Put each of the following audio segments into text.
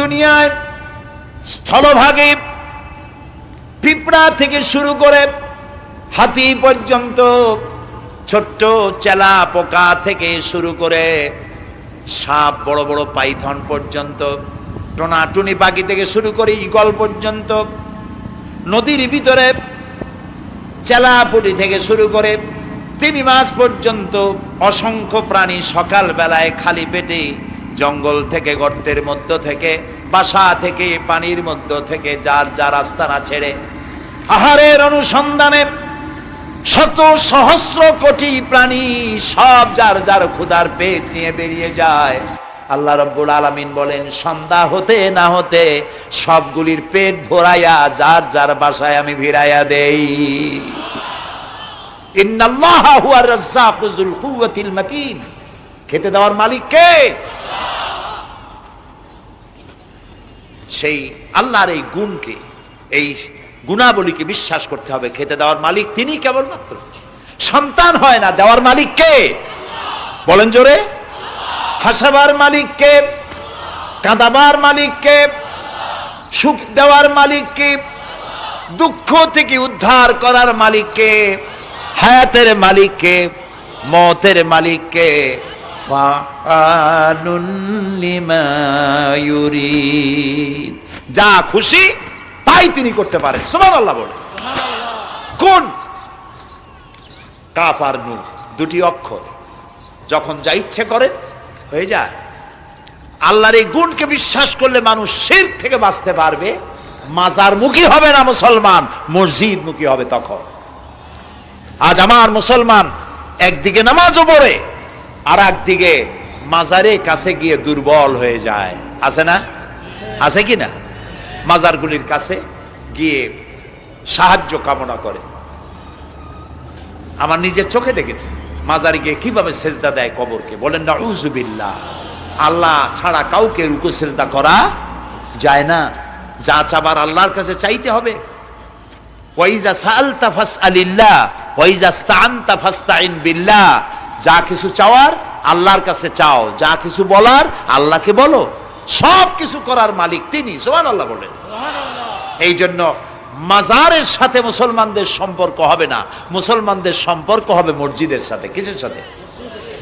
দুনিয়ায় স্থলভাগে পিঁপড়া থেকে শুরু করে হাতি পর্যন্ত ছোট্ট চেলা পোকা থেকে শুরু করে সাপ, বড় বড় পাইথন পর্যন্ত, টোনাটুনি পাখি থেকে শুরু করে ইগল পর্যন্ত, নদীর ভিতরে চেলাপুটি থেকে শুরু করে তিমি মাস পর্যন্ত অসংখ্য প্রাণী সকাল বেলায় খালি পেটে জঙ্গল থেকে গর্তের মধ্য থেকে, বাসা থেকে পানির মধ্য থেকে যার যার আস্তানা ছেড়ে। আহারের অনুসন্ধানে শত সহস্র কোটি প্রাণী সব যার যার ক্ষুধার পেট নিয়ে বেরিয়ে যায়। আল্লাহ রব্বুল আলামিন বলেন, সন্ধ্যা হতে না হতে সবগুলির পেট ভরাইয়া যার যার বাসায় আমি ভিড়াইয়া দেই। খেতে দেওয়ার মালিক কে? সেই আল্লাহর এই গুণকে, এই গুণাবলীকে বিশ্বাস করতে হবে। খেতে দেওয়ার মালিক তিনি কেবলমাত্র। সন্তান হয় না, দেওয়ার মালিক কে? বলেন জোরে। হাসাবার মালিক কে? কাঁদাবার মালিক কে? সুখ দেওয়ার মালিক কে? দুঃখ থেকে উদ্ধার করার মালিককে হায়াতের মালিককে মতের মালিককে ফাআলুন লিমা ইউরিদ। যা খুশি, তাই তিনি করতে পারেন। সুমান আল্লাহ বলে। কোন? কাপ আর নু দুটি অক্ষর। যখন যা ইচ্ছে করেন হয়ে যায়। আল্লাহর এই গুণকে বিশ্বাস করলে মানুষ শির থেকে বাঁচতে পারবে। মাজার মুখী হবে না মুসলমান, মসজিদ মুখী হবে তখন। আজ আমার মুসলমান একদিকে নামাজও পড়ে আর একদিকে মাজারে কাছে গিয়ে দুর্বল হয়ে যায়। আছে না? আছে কি না? মাজারগুলির কাছে গিয়ে সাহায্য কামনা করে। আমার নিজের চোখে দেখেছি। মাজারে গিয়ে কীভাবে সেজদা দেয় কবরকে। বলেন না উজুবিল্লাহ আল্লাহ ছাড়া কাউকে রুকু সেজদা করা যায় না। যা চাবার আল্লাহর কাছে চাইতে হবে। ওয়াইজা সালতা ফাসআলিল্লাহ। ওয়াইজা স্তানতা ফাস্তাইন বিল্লাহ। যা কিছু চাওয়ার আল্লাহর কাছে চাও যা কিছু বলার আল্লাহকে বলো। সব কিছু করার মালিক তিনি সোহান আল্লাহ বলেন এই জন্য মাজারের সাথে মুসলমানদের সম্পর্ক হবে না। মুসলমানদের সম্পর্ক হবে মসজিদের সাথে। কিসের সাথে?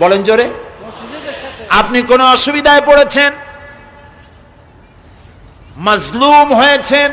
বলেন জোরে। আপনি কোনো অসুবিধায় পড়েছেন? মাজলুম হয়েছেন?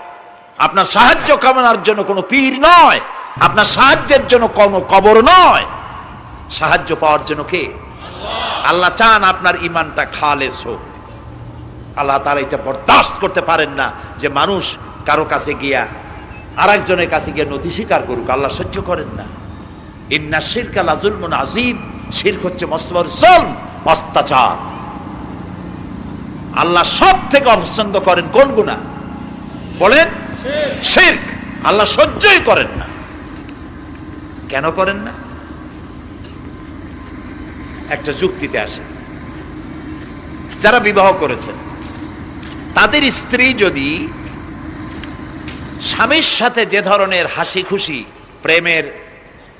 আপনার সাহায্য কামনার জন্য কোনো পীর নয়। আপনার সাহায্যের জন্য কোনো কবর নয়। সাহায্য পাওয়ার জন্য কে? আল্লাহ। চান আপনার ইমানটা খালেস হোক। আল্লাহ তারা এটা বরদাস্ত করতে পারেন না যে মানুষ কারও কাছে গিয়া আর একজনের কাছে গিয়ে নথি স্বীকার করুক। আল্লাহ সহ্য করেন না। ইন্না শিরকা লাজুলমুন আজিব শিরক হচ্ছে মস্তবর জলম অত্যাচার আল্লাহ সব থেকে অপছন্দ করেন কোন গুণা বলেন। শিরক। আল্লাহ সহ্যই করেন না। কেন করেন না? একটা যুক্তিতে আসে। যারা বিবাহ করেছেন, তাদের স্ত্রী যদি স্বামীর সাথে যে ধরনের হাসি খুশি প্রেমের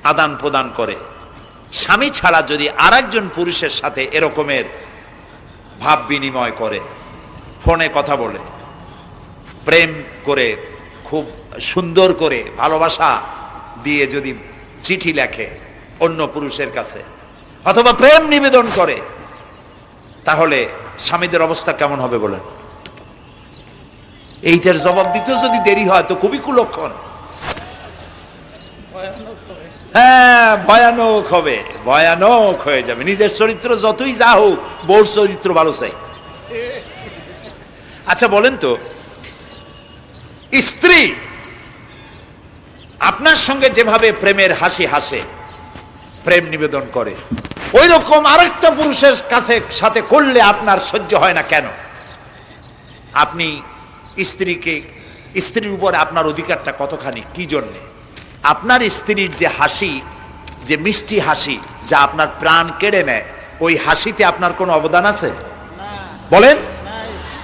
আদান প্রদান করে, স্বামী ছাড়া যদি আরেকজন পুরুষের সাথে এরকমের ভাব বিনিময় করে, ফোনে কথা বলে প্রেম করে, খুব সুন্দর করে ভালোবাসা দিয়ে যদি চিঠি লেখে অন্য পুরুষের কাছে, অথবা প্রেম নিবেদন করে, তাহলে স্বামীদের অবস্থা কেমন হবে বলেন? এইটার জবাব দিতেও যদি দেরি হয়, তো খুবই কুলক্ষণ। হ্যাঁ ভয়ানক হবে, ভয়ানক হয়ে যাবে। নিজের চরিত্র যতই যা হোক, বউর চরিত্র ভালো চাই। আচ্ছা বলেন তো স্ত্রী আপনার সঙ্গে যেভাবে প্রেমের হাসি হাসে প্রেম নিবেদন করে ওই রকম আরেকটা পুরুষের কাছে সাথে করলে আপনার সহ্য হয় না কেন? আপনি স্ত্রীকে স্ত্রীর উপরে আপনার অধিকারটা কতখানি কি জন্যে? আপনার স্ত্রীর যে হাসি যে মিষ্টি হাসি যা আপনার প্রাণ কেড়ে নেয় ওই হাসিতে আপনার কোনো অবদান আছে? বলেন?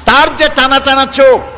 তার যে টানা টানা চোখ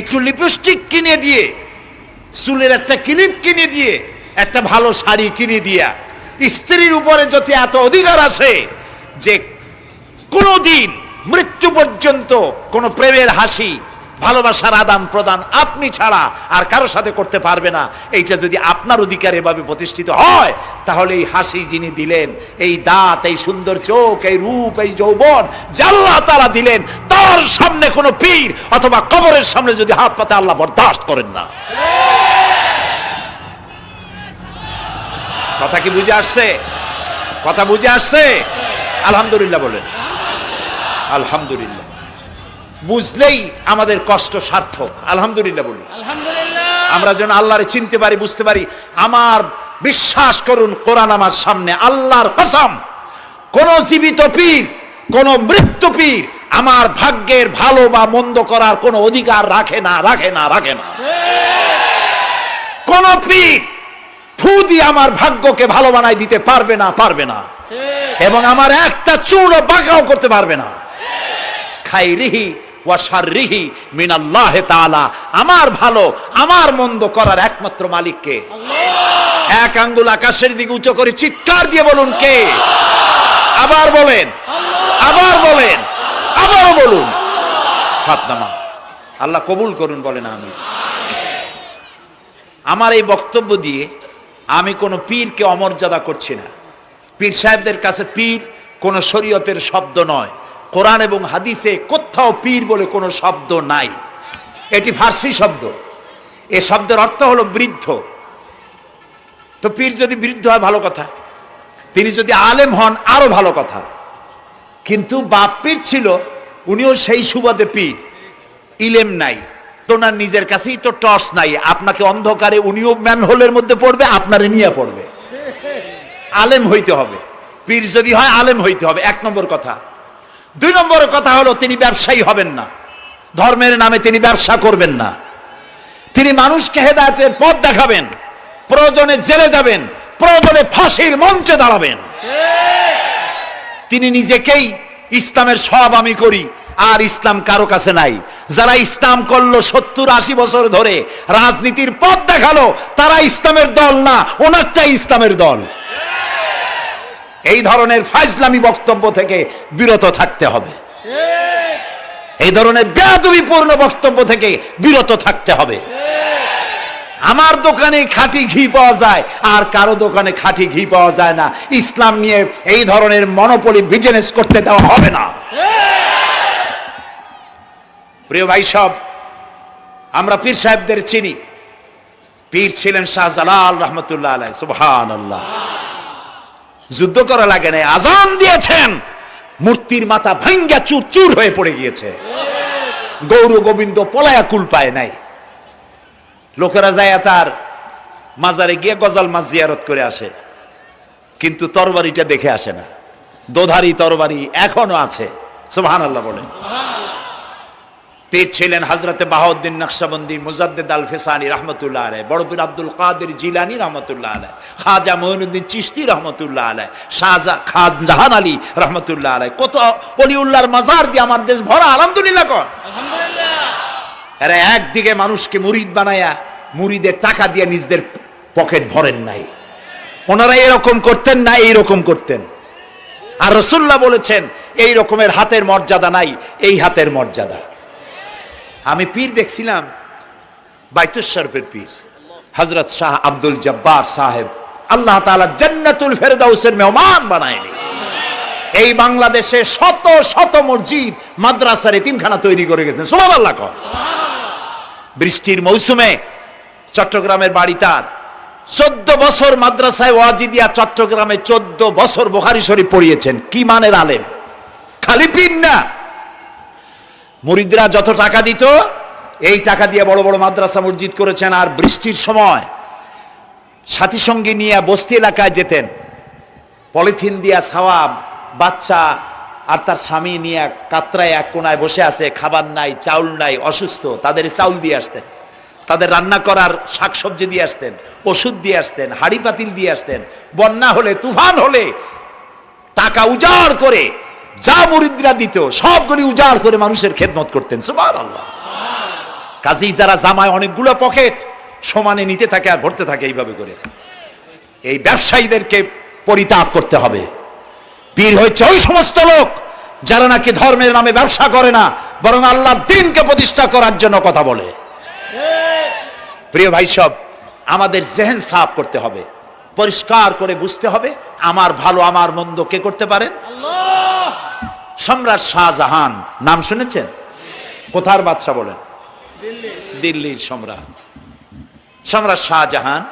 একটু লিপস্টিক কিনে দিয়ে, চুলের একটা ক্লিপ কিনে দিয়ে, একটা ভালো শাড়ি কিনে দিয়া, স্ত্রীর উপরে যদি এত অধিকার আছে যে কোনোদিন মৃত্যু পর্যন্ত কোনো প্রেমের হাসি, ভালোবাসার আদান প্রদান আপনি ছাড়া আর কারও সাথে করতে পারবে না, এইটা যদি আপনার অধিকার এভাবে প্রতিষ্ঠিত হয়, তাহলে এই হাসি যিনি দিলেন, এই দাঁত, এই সুন্দর চোখ, এই রূপ, এই যৌবন জাল্লাহ তারা দিলেন তার সামনে কোনো পীর অথবা কবরের সামনে যদি হাত পাতে আল্লাহ বরদাস্ত করেন না। কথা কি বুঝে আসছে? কথা বুঝে আসছে? আলহামদুলিল্লাহ বলেন। আলহামদুলিল্লাহ। বুঝলেই আমাদের কষ্ট সার্থক। আলহামদুলিল্লাহ বলি আমরা যেন আল্লাহরে চিনতে পারি বুঝতে পারি। আমার বিশ্বাস করুন কোরআন আমার সামনে আল্লাহর কসম। কোন জীবিত পীর কোন মৃত্যু পীর আমার ভাগ্যের ভালো বা মন্দ করার কোনো অধিকার রাখে না রাখে না রাখে না। কোন পীর আমার ভাগ্যকে ভালো বানাই দিতে পারবে না পারবে না। এবং আমার একটা চুলও বাঁকাও করতে পারবে না। খাইরিহি ওয়া শাররিহি মিনাল্লাহে তাআলা। আমার ভালো, আমার মন্দ করার একমাত্র মালিককে। এক আঙ্গুল আকাশের দিকে উঁচু করে চিৎকার দিয়ে বলুন কে? আবার বলেন আবার বলেন। আবারও বলুন। হাত নামা আল্লাহ কবুল করুন, বলেন আমি আমার এই বক্তব্য দিয়ে আমি কোনো পীরকে অমর্যাদা করছি না। পীর সাহেবদের কাছে পীর কোনো শরীয়তের শব্দ নয়। কোরআন এবং হাদিসে কোথাও পীর বলে কোনো শব্দ নাই। এটি ফার্সি শব্দ। এ শব্দের অর্থ হলো বৃদ্ধ। তো পীর যদি বৃদ্ধ হয়, ভালো কথা। তিনি যদি আলেম হন, আরও ভালো কথা। কিন্তু বাপ পীর ছিল, উনিও সেই সুবাদে পীর। ইলেম নাই। তোনার নিজের কাছেই তো টর্চ নাই। আপনাকে অন্ধকারে উনিও ম্যানহোলের মধ্যে পড়বে, আপনারে নিয়ে পড়বে। আলেম হইতে হবে। পীর যদি হয়, আলেম হইতে হবে। এক নম্বর কথা। দুই নম্বর কথা হলো, তিনি ব্যবসায়ী হবেন না। ধর্মের নামে তিনি ব্যবসা করবেন না। তিনি মানুষকে হেদায়তের পথ দেখাবেন। প্রয়োজনে জেলে যাবেন। প্রয়োজনে ফাঁসির মঞ্চে দাঁড়াবেন। তিনি নিজেকেই ইসলামের সব আমি করি, আর ইসলাম কারও কাছে নাই। যারা ইসলাম করল সত্তর আশি বছর ধরে, রাজনীতির পথ দেখাল, তারা ইসলামের দল না, ওনারটাই ইসলামের দল। এই ধরনের ফাইজলামি বক্তব্য থেকে বিরত থাকতে হবে। এই ধরনের বেয়াদবিপূর্ণ বক্তব্য থেকে বিরত থাকতে হবে। আমার দোকানে খাঁটি ঘি পাওয়া যায়, আর কারও দোকানে খাঁটি ঘি পাওয়া যায় না। ইসলাম নিয়ে এই ধরনের মনোপলি বিজনেস করতে দেওয়া হবে না। প্রিয় ভাই সব আমরা পীর সাহেবদের চিনি। পীর ছিলেন শাহজালাল রহমতুল্লাহ আলাই সুবহান আল্লাহ যুদ্ধ করা লাগে নাই, আজান দিয়েছেন। মূর্তির মাথা ভাঙ্গা চুর চুর হয়ে পড়ে গিয়েছে। গৌর গোবিন্দ পলায়া কুল পায় নাই। লোকেরা যায় তার মাজারে গিয়ে গজাল মাছ জিয়ারত করে আসে। কিন্তু তরবারিটা দেখে আসে না। দোধারি তরবারি এখনও আছে। সুবহান আল্লাহ বলেন পীর ছিলেন হজরতে বাহাউদ্দিন নকশবন্দি মুজাদ্দেদ আল ফেসানি রহমতুল্লাহ আলাই বড় পীর আব্দুল কাদের জিলানি রহমতুল্লাহ আলাই খাজা মঈনুদ্দিন চিশতি রহমতুল্লাহ আলাই শাহজা খানজাহান আলী রহমতুল্লাহ আলাই কত অলিউল্লাহর মাজার দিয়ে আমার দেশ ভরা আলহামদুলিল্লাহ কর। এরা একদিকে মানুষকে মুরিদ বানায়া মুরিদের টাকা দিয়ে নিজদের পকেট ভরেন নাই। ওনারা এরকম করতেন না, এইরকম করতেন। আর রসুল্লাহ বলেছেন, এই রকমের হাতের মর্যাদা নাই, এই হাতের মর্যাদা। আমি পীর দেখছিলাম বাইতুশরফের পীর হজরত শাহ আব্দুল জব্বার সাহেব। আল্লাহ তাআলা জান্নাতুল ফেরদাউসের মেহমান বানায়নি এই বাংলাদেশে শত শত মসজিদ, মাদ্রাসার তিনখানা তৈরি করে গেছেন। সুবহানাল্লাহ কর। বৃষ্টির মৌসুমে চট্টগ্রামের বাড়ি তার। চোদ্দ বছর মাদ্রাসায় ওয়াজিদিয়া চট্টগ্রামে চোদ্দ বছর বোখারি শরীফ পড়িয়েছেন। কি মানের আলেম? খালি পিন না। মুরিদরা যত টাকা দিত, এই টাকা দিয়ে বড় বড় মাদ্রাসা মসজিদ করেছেন। আর বৃষ্টির সময় সাথী সঙ্গী নিয়ে বস্তি এলাকায় যেতেন। পলিথিন দিয়া ছাওয়া বাচ্চা আর তার স্বামী নিয়ে কাতরায় এক কোনায় বসে আছে, খাবার নাই, চাউল নাই, অসুস্থ, তাদের চাউল দিয়ে আসতেন। তাদের রান্না করার শাকসবজি দিয়ে আসতেন, ওষুধ দিয়ে আসতেন, হাড়ি পাতিল দিয়ে আসতেন, বন্যা হলে, তুফান হলে টাকা উজাড় করে যা মুরিদরা দিত, সবগুলি উজাড় করে মানুষের খেদমত করতেন। সুবহানাল্লাহ। কাজেই যারা জামায় অনেকগুলো পকেট সমানে নিতে থাকে আর ভরতে থাকে এইভাবে করে। এই ব্যবসায়ীদেরকে পরিত্যাগ করতে হবে। পীর হচ্ছে ওই সমস্ত লোক যারা নাকি ধর্মের নামে ব্যবসা করে না বরং আল্লাহ দিনকে প্রতিষ্ঠা করার জন্য কথা বলে। প্রিয় ভাই সব আমাদের জেহেন সাফ করতে হবে পরিষ্কার করে বুঝতে হবে আমার ভালো আমার মন্দ কে করতে পারেন? সম্রাট শাহজাহান নাম শুনেছেন? কোথার বাদশা বলেন? দিল্লির সম্রাট। সম্রাট শাহজাহান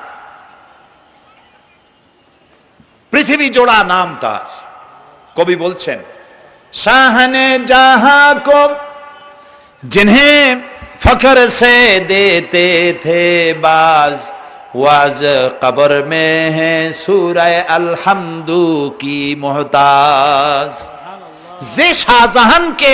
পৃথিবী জোড়া নাম তার। কবি বলছেন শাহনে জাহা কো जिन्हें फखर से देते थे बाज वाज कब्र में है सूरह अलहमदू की मोहताज যে শাহজাহানকে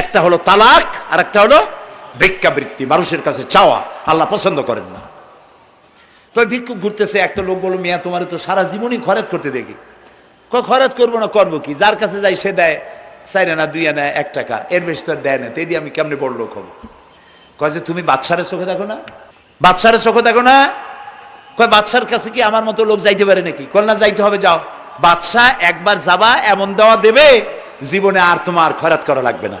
একটা হলো তালাক আর একটা হলো ভিক্ষাবৃত্তি, মানুষের কাছে চাওয়া। আল্লাহ পছন্দ করেন না। তো ভিক্ষুক ঘুরতেছে, একটা লোক বলো মিয়া, তোমার তো সারা জীবনই খরচ করতে দেখি। খরচ করব না, করব কি? যার কাছে যাই, সে দেয় চাই না দুই আনা, এক টাকা। এর বেশি তো দেয় না তেদি দিয়ে আমি কেমনে বড় লোক হব? কয় যে, তুমি বাচ্চারে চোখে দেখো না? বাচ্চারে চোখে দেখো না? কয় বাচ্চার কাছে কি আমার মতো লোক যাইতে পারে নাকি? না, যাইতে হবে, যাও। বাচ্চা একবার যাবা, এমন দেওয়া দেবে, জীবনে আর তোমার খরাত করা লাগবে না।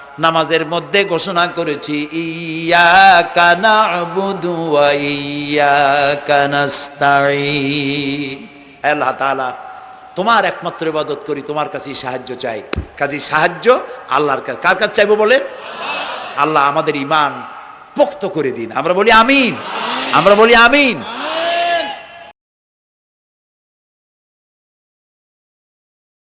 নামাজের মধ্যে ঘোষণা করেছি ইয়া কানা ইয়া কানাস্তাইন আল্লাহ তাআলা, তোমার একমাত্র ইবাদত করি, তোমার কাছেই সাহায্য চাই। কাজে সাহায্য আল্লাহর কাছে। কার কাছে চাইব বলে আল্লাহ আমাদের ইমান পোক্ত করে দিন। আমরা বলি আমিন। আমরা বলি আমিন।